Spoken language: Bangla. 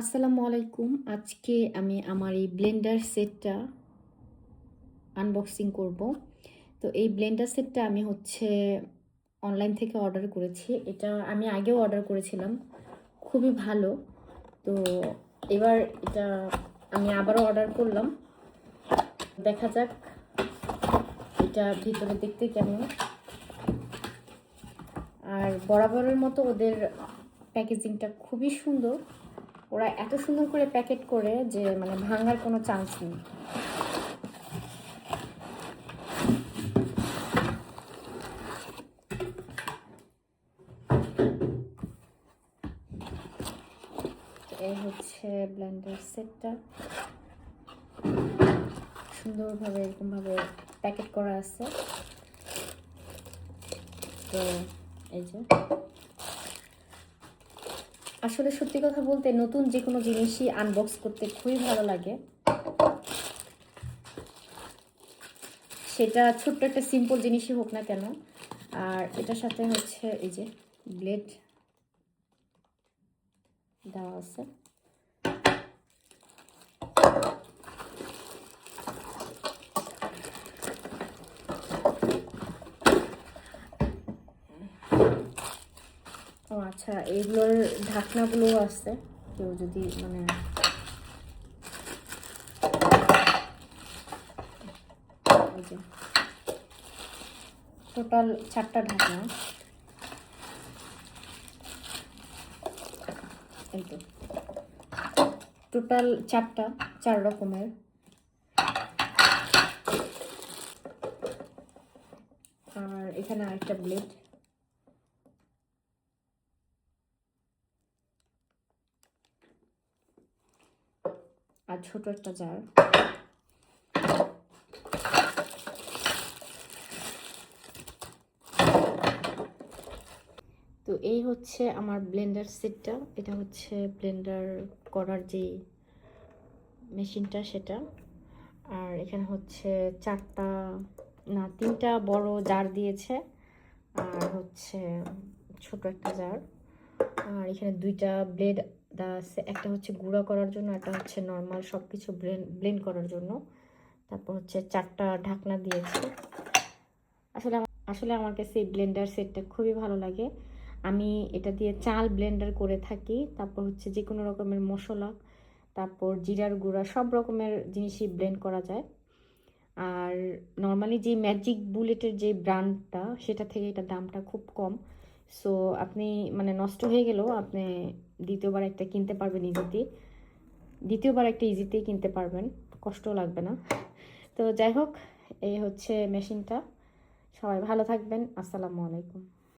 আসসালামু আলাইকুম। আজকে আমি আমার এই ব্লেন্ডার সেটটা আনবক্সিং করব। তো এই ব্লেন্ডার সেটটা আমি হচ্ছে অনলাইন থেকে অর্ডার করেছি। এটা আমি আগেও অর্ডার করেছিলাম। খুবই ভালো। তো এবার এটা আমি আবারও অর্ডার করলাম। দেখা যাক এটা ভিতরে দেখতে কেমন। আর বরাবরের মতো ওদের প্যাকেজিংটা খুবই সুন্দর। ওরা এত সুন্দর করে প্যাকেট করে যে মানে ভাঙার কোনো চান্স নেই। এই হচ্ছে ব্লেন্ডার সেটটা সুন্দরভাবে, এরকমভাবে প্যাকেট করা আছে। তো এই যে। আসলে সত্যি কথা বলতে নতুন যে কোনো জিনিসই আনবক্স করতে খুবই ভালো লাগে। সেটা ছোট্ট একটা সিম্পল জিনিসই হোক না কেন। আর এটার সাথে হচ্ছে এই যে ব্লেড দেওয়া আছে। আচ্ছা এইগুলোর ঢাকনাগুলোও আছে। কেউ যদি মানে টোটাল চারটা ঢাকনা। এই তো। টোটাল চারটা, চার রকমের। আর এখানে আরেকটা ব্লেড। আর ছোট একটা জার তো এই হচ্ছে আমার ব্লেন্ডার সেটটা এটা হচ্ছে ব্লেন্ডার করার যে মেশিনটা সেটা। আর এখানে হচ্ছে চারটা, না, তিনটা বড় জার দিয়েছে। আর হচ্ছে ছোট একটা জার আর এখানে দুইটা ব্লেড একটা হচ্ছে গুঁড়া করার জন্য একটা হচ্ছে নর্মাল সব কিছু ব্লেন্ড করার জন্য। তারপর হচ্ছে চারটা ঢাকনা দিয়েছে। আসলে আসলে আমার কাছে এই ব্লেন্ডার সেটটা খুবই ভালো লাগে। আমি এটা দিয়ে চাল ব্লেন্ডার করে থাকি। তারপর হচ্ছে যে কোনো রকমের মশলা, তারপর জিরার গুঁড়া, সব রকমের জিনিসই ব্লেন্ড করা যায়। আর নর্মালি যে ম্যাজিক বুলেটের যে ব্র্যান্ডটা সেটা থেকে এটা দামটা খুব কম। সো আপনি মানে নষ্ট হয়ে গেলেও আপনি দ্বিতীয়বার একটা কিনতে পারবেন ইজিতে দ্বিতীয়বার একটা ইজিতেই কিনতে পারবেন কষ্ট লাগবে না। তো যাই হোক, এই হচ্ছে মেশিনটা। সবাই ভালো থাকবেন। আসসালামু আলাইকুম।